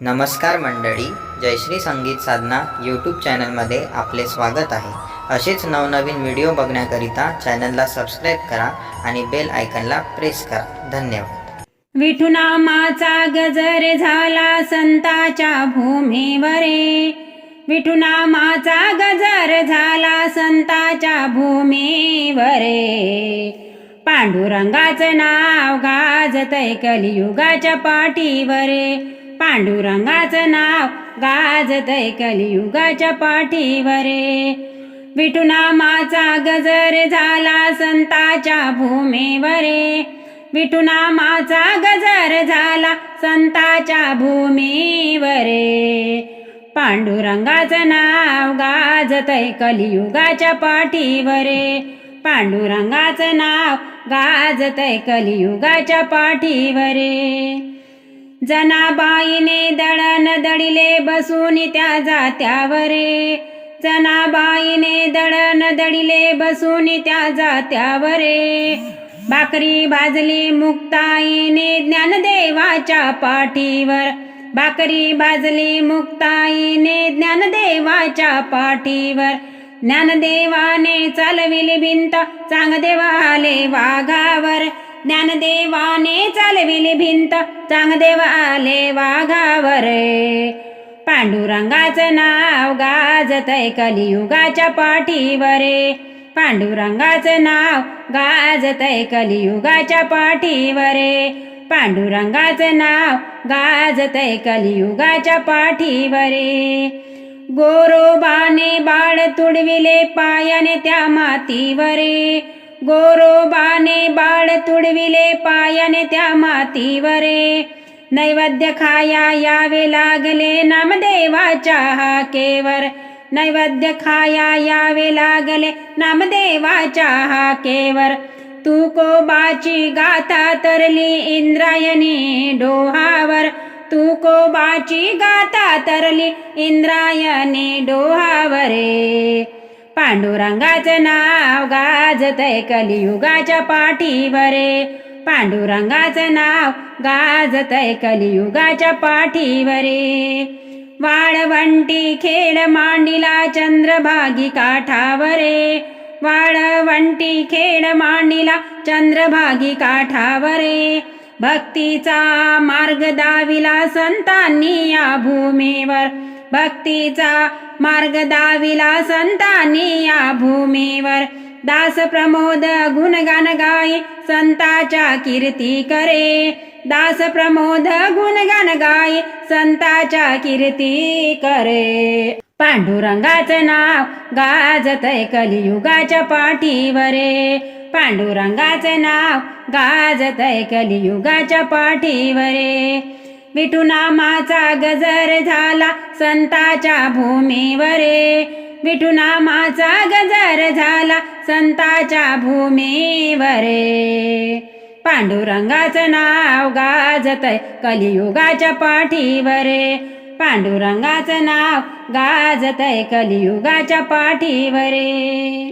नमस्कार मंडळी जयश्री संगीत साधना यूट्यूब चॅनलमध्ये आपले स्वागत आहे. असेच नवनवीन व्हिडिओ बघण्याकरिता चॅनलला सबस्क्राईब करा आणि बेल आयकनला प्रेस करा. धन्यवाद. विठुनामाचा गजर झाला संताच्या भूमीवरे. विठुनामाचा गजर झाला संताच्या भूमीवरे. पांडुरंगाचं नाव गाजतय कलियुगाच्या पाठीवरे. पांडुरंगाचं नाव गाजतय कलियुगाच्या पाठीवरे. विठुनामाचा गजर झाला संताच्या भूमीवरे. विठुनामाचा गजर झाला संताच्या भूमीवरे. पांडुरंगाचं नाव गाजतय कलियुगाच्या पाठीवरे. पांडुरंगाचं नाव गाजतय कलियुगाच्या पाठीवरे. जनाबाईने दळण दडिले बसून त्या जात्यावरे. जनाबाईने दळण दडिले बसून त्या जात्यावरे. भाकरी भाजली मुक्ताईने ज्ञानदेवाच्या पाठीवर. भाकरी भाजली मुक्ताईने ज्ञानदेवाच्या पाठीवर. ज्ञानदेवाने चालविली भिंत चांगदेवाले वाघावर. ज्ञानदेवाने चालविली भिंत. चांगदेव आले वाघावर. पांडुरंगाचं नाव गाजतय कलियुगाच्या पाठीवरे. पांडुरंगाचं नाव गाजतय कलियुगाच्या पाठीवरे. पांडुरंगाचं नाव गाजतय कलियुगाच्या पाठीवरे. गोरोबाने बाळ तुडविले पायाने त्या मातीवरे. गोरोबाने बाळ तुडविले पायाने त्या मातीवरे. नैवेद्य खाया यावे लागले नामदेवाच्या हाकेवर. नैवेद्य खाया यावे लागले नामदेवाच्या हाकेवर. तू कोबाची गाथा तरली इंद्रायणी डोहावर. तू कोबाची गाथा तरली इंद्रायणी डोहावरे. पांडुरंगाचं नाव गा गाजतय कलियुगाच्या पाठीवरे. पांडुरंगाचं नाव गाजतय कलियुगाच्या पाठीवरे. वाळवंटी खेळ मांडिला चंद्रभागी काठावरे. वाळवंटी खेळ मांडिला चंद्रभागी काठावरे. भक्तीचा मार्ग दाविला संतांनी या भूमीवर. भक्तीचा मार्ग दाविला संतांनी या भूमीवर. दास प्रमोद गुणगान गाई संताच्या कीर्ती करे. दास प्रमोद गुणगान गाई संताच्या कीर्ती करे. पांडुरंगाचं नाव गाजतय कलियुगाच्या पाठीवरे. पांडुरंगाचं नाव गाजतय कलियुगाच्या पाठीवरे. विठुनामाचा गजर झाला संताच्या भूमीवरे. विठुनामाचा गजर झाला संताच्या भूमीवरे. पांडुरंगाचं नाव गाजतय कलियुगाच्या पाठीवरे. पांडुरंगाचं नाव गाजतय कलियुगाच्या पाठीवरे.